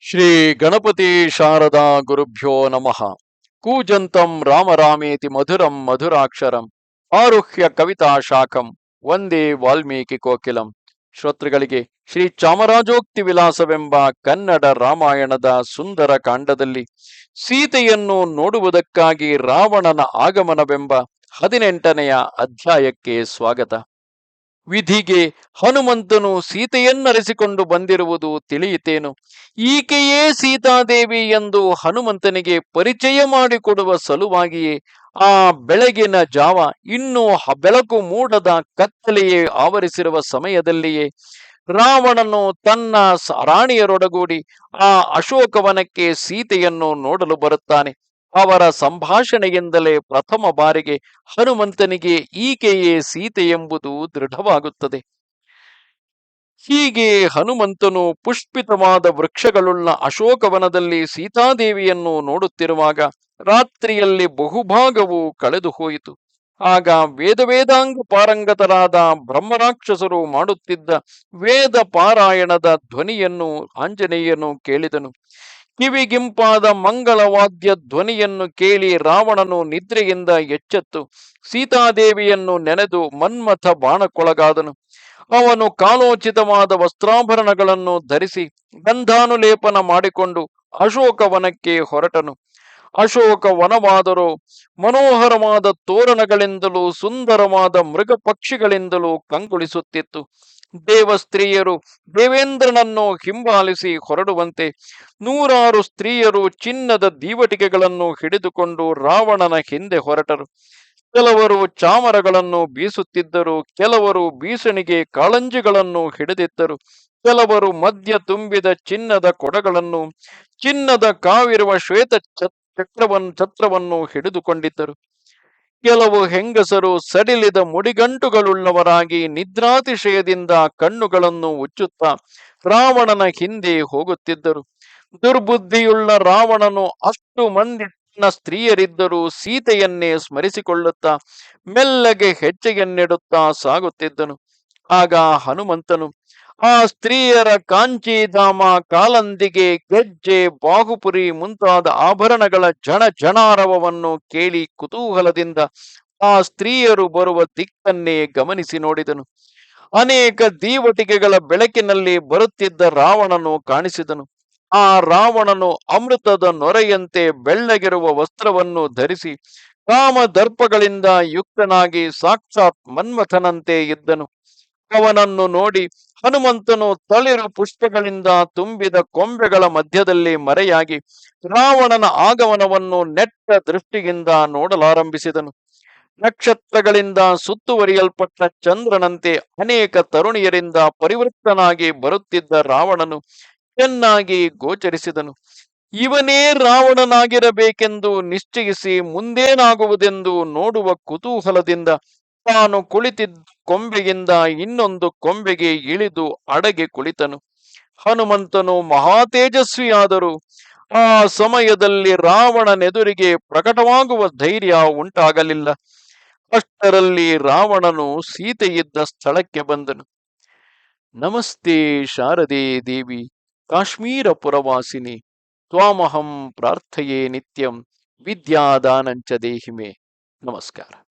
ಶ್ರೀ ಗಣಪತಿ ಶಾರದಾ ಗುರುಭ್ಯೋ ನಮಃ. ಕೂಜಂತಂ ರಾಮರಾಮೇತಿ ಮಧುರಂ ಮಧುರಾಕ್ಷರಂ. ಆರುಹ್ಯ ಕವಿತಾ ಶಾಖಂ. ಒಂದೇ ವಾಲ್ಮೀಕಿ ಕೋಕಿಲಂ. ಶ್ರೋತೃಗಳಿಗೆ ಶ್ರೀ ಚಾಮರಾಜೋಕ್ತಿ ವಿಲಾಸವೆಂಬ ಕನ್ನಡ ರಾಮಾಯಣದ ಸುಂದರ ಕಾಂಡದಲ್ಲಿ ಸೀತೆಯನ್ನು ನೋಡುವುದಕ್ಕಾಗಿ ರಾವಣನ ಆಗಮನವೆಂಬ ಹದಿನೆಂಟನೆಯ ಅಧ್ಯಾಯಕ್ಕೆ ಸ್ವಾಗತ. ವಿಧಿಗೆ ಹನುಮಂತನು ಸೀತೆಯನ್ನರೆಸಿಕೊಂಡು ಬಂದಿರುವುದು ತಿಳಿಯಿತೇನು. ಈಕೆಯೇ ಸೀತಾದೇವಿ ಎಂದು ಹನುಮಂತನಿಗೆ ಪರಿಚಯ ಮಾಡಿಕೊಡುವ ಸಲುವಾಗಿಯೇ ಆ ಬೆಳಗಿನ ಜಾವ ಇನ್ನೂ ಬೆಳಕು ಮೂಡದ ಕತ್ತಲೆಯೇ ಆವರಿಸಿರುವ ಸಮಯದಲ್ಲಿಯೇ ರಾವಣನು ತನ್ನ ರಾಣಿಯರೊಡಗೂಡಿ ಆ ಅಶೋಕವನಕ್ಕೆ ಸೀತೆಯನ್ನು ನೋಡಲು ಬರುತ್ತಾನೆ. ಅವರ ಸಂಭಾಷಣೆಯಿಂದಲೇ ಪ್ರಥಮ ಬಾರಿಗೆ ಹನುಮಂತನಿಗೆ ಈಕೆಯೇ ಸೀತೆ ಎಂಬುದು ದೃಢವಾಗುತ್ತದೆ. ಹೀಗೆ ಹನುಮಂತನು ಪುಷ್ಪಿತವಾದ ವೃಕ್ಷಗಳುಳ್ಳ ಅಶೋಕವನದಲ್ಲಿ ಸೀತಾದೇವಿಯನ್ನು ನೋಡುತ್ತಿರುವಾಗ ರಾತ್ರಿಯಲ್ಲಿ ಬಹುಭಾಗವು ಕಳೆದು ಹೋಯಿತು. ಆಗ ವೇದ ವೇದಾಂಗ ಪಾರಂಗತರಾದ ಬ್ರಹ್ಮರಾಕ್ಷಸರು ಮಾಡುತ್ತಿದ್ದ ವೇದ ಪಾರಾಯಣದ ಧ್ವನಿಯನ್ನು ಆಂಜನೇಯನು ಕೇಳಿದನು. ಕಿವಿಗಿಂಪಾದ ಮಂಗಳವಾದ್ಯ ಧ್ವನಿಯನ್ನು ಕೇಳಿ ರಾವಣನು ನಿದ್ರೆಯಿಂದ ಎಚ್ಚೆತ್ತು. ಸೀತಾದೇವಿಯನ್ನು ನೆನೆದು ಮನ್ಮಥ ಬಾಣಕ್ಕೊಳಗಾದನು. ಅವನು ಕಾಲೋಚಿತವಾದ ವಸ್ತ್ರಾಭರಣಗಳನ್ನು ಧರಿಸಿ ಗಂಧಾನುಲೇಪನ ಮಾಡಿಕೊಂಡು ಅಶೋಕವನಕ್ಕೆ ಹೊರಟನು. ಅಶೋಕ ವನವಾದರೂ ಮನೋಹರವಾದ ತೋರಣಗಳಿಂದಲೂ ಸುಂದರವಾದ ಮೃಗ ಪಕ್ಷಿಗಳಿಂದಲೂ ಕಂಗೊಳಿಸುತ್ತಿತ್ತು. ದೇವ ಸ್ತ್ರೀಯರು ದೇವೇಂದ್ರನನ್ನು ಹಿಂಬಾಲಿಸಿ ಹೊರಡುವಂತೆ ನೂರಾರು ಸ್ತ್ರೀಯರು ಚಿನ್ನದ ದೀವಟಿಕೆಗಳನ್ನು ಹಿಡಿದುಕೊಂಡು ರಾವಣನ ಹಿಂದೆ ಹೊರಟರು. ಕೆಲವರು ಚಾಮರಗಳನ್ನು ಬೀಸುತ್ತಿದ್ದರು, ಕೆಲವರು ಬೀಸಣಿಗೆ ಕಾಳಂಜಿಗಳನ್ನು ಹಿಡಿದಿದ್ದರು ಕೆಲವರು ಮದ್ಯ ತುಂಬಿದ ಚಿನ್ನದ ಕೊಡಗಳನ್ನು, ಚಿನ್ನದ ಕಾವಿರುವ ಶ್ವೇತ ಚಕ್ರವನ್ನು ಛತ್ರವನ್ನು ಹಿಡಿದುಕೊಂಡಿದ್ದರು. ಕೆಲವು ಹೆಂಗಸರು ಸಡಿಲಿದ ಮುಡಿಗಂಟುಗಳುಳ್ಳವರಾಗಿ ನಿದ್ರಾತಿಶಯದಿಂದ ಕಣ್ಣುಗಳನ್ನು ಉಚ್ಚುತ್ತಾ ರಾವಣನ ಹಿಂದೆ ಹೋಗುತ್ತಿದ್ದರು. ದುರ್ಬುದ್ಧಿಯುಳ್ಳ ರಾವಣನು ಅಷ್ಟು ಮಂದಿ ಸ್ತ್ರೀಯರಿದ್ದರೂ ಸೀತೆಯನ್ನೇ ಸ್ಮರಿಸಿಕೊಳ್ಳುತ್ತಾ ಮೆಲ್ಲಗೆ ಹೆಜ್ಜೆಯನ್ನಿಡುತ್ತಾ ಸಾಗುತ್ತಿದ್ದನು. ಆಗ ಹನುಮಂತನು ಆ ಸ್ತ್ರೀಯರ ಕಾಂಚಿಧಾಮ ಕಾಲಂದಿಗೆ ಗೆಜ್ಜೆ, ಬಾಹುಪುರಿ ಮುಂತಾದ ಆಭರಣಗಳ ಜನ ಜನಾರವವನ್ನು ಕೇಳಿ ಕುತೂಹಲದಿಂದ ಆ ಸ್ತ್ರೀಯರು ಬರುವ ದಿಕ್ಕನ್ನೇ ಗಮನಿಸಿ ನೋಡಿದನು. ಅನೇಕ ದೀವಟಿಕೆಗಳ ಬೆಳಕಿನಲ್ಲಿ ಬರುತ್ತಿದ್ದ ರಾವಣನು ಕಾಣಿಸಿದನು. ಆ ರಾವಣನು ಅಮೃತದ ನೊರೆಯಂತೆ ಬೆಳ್ಳಗಿರುವ ವಸ್ತ್ರವನ್ನು ಧರಿಸಿ ಕಾಮದರ್ಪಗಳಿಂದ ಯುಕ್ತನಾಗಿ ಸಾಕ್ಷಾತ್ ಮನ್ಮಥನಂತೆ ಇದ್ದನು. ಅವನನ್ನು ನೋಡಿ ಹನುಮಂತನು ತಳಿರು ಪುಷ್ಪಗಳಿಂದ ತುಂಬಿದ ಕೊಂಬೆಗಳ ಮಧ್ಯದಲ್ಲಿ ಮರೆಯಾಗಿ ರಾವಣನ ಆಗಮನವನ್ನು ನೆಟ್ಟ ದೃಷ್ಟಿಯಿಂದ ನೋಡಲಾರಂಭಿಸಿದನು. ನಕ್ಷತ್ರಗಳಿಂದ ಸುತ್ತುವರಿಯಲ್ಪಟ್ಟ ಚಂದ್ರನಂತೆ ಅನೇಕ ತರುಣಿಯರಿಂದ ಪರಿವೃತ್ತನಾಗಿ ಬರುತ್ತಿದ್ದ ರಾವಣನು ಚೆನ್ನಾಗಿ ಗೋಚರಿಸಿದನು. ಇವನೇ ರಾವಣನಾಗಿರಬೇಕೆಂದು ನಿಶ್ಚಯಿಸಿ ಮುಂದೇನಾಗುವುದೆಂದು ನೋಡುವ ಕುತೂಹಲದಿಂದ ತಾನು ಕುಳಿತಿದ್ದ ಕೊಂಬೆಗಿಂದ ಇನ್ನೊಂದು ಕೊಂಬೆಗೆ ಇಳಿದು ಅಡಗೆ ಕುಳಿತನು. ಹನುಮಂತನು ಮಹಾತೇಜಸ್ವಿಯಾದರೂ. ಆ ಸಮಯದಲ್ಲಿ ರಾವಣನೆದುರಿಗೆ ಪ್ರಕಟವಾಗುವ ಧೈರ್ಯ ಉಂಟಾಗಲಿಲ್ಲ. ಅಷ್ಟರಲ್ಲಿ ರಾವಣನು ಸೀತೆಯಿದ್ದ ಸ್ಥಳಕ್ಕೆ ಬಂದನು. ನಮಸ್ತೆ ಶಾರದೆ ದೇವಿ, ಕಾಶ್ಮೀರ ಪುರವಾಸಿನಿ, ತ್ವಾಮಹಂ ಪ್ರಾರ್ಥಯೇ ನಿತ್ಯಂ, ವಿದ್ಯಾದಾನಂಚ ದೇಹಿಮೆ. ನಮಸ್ಕಾರ.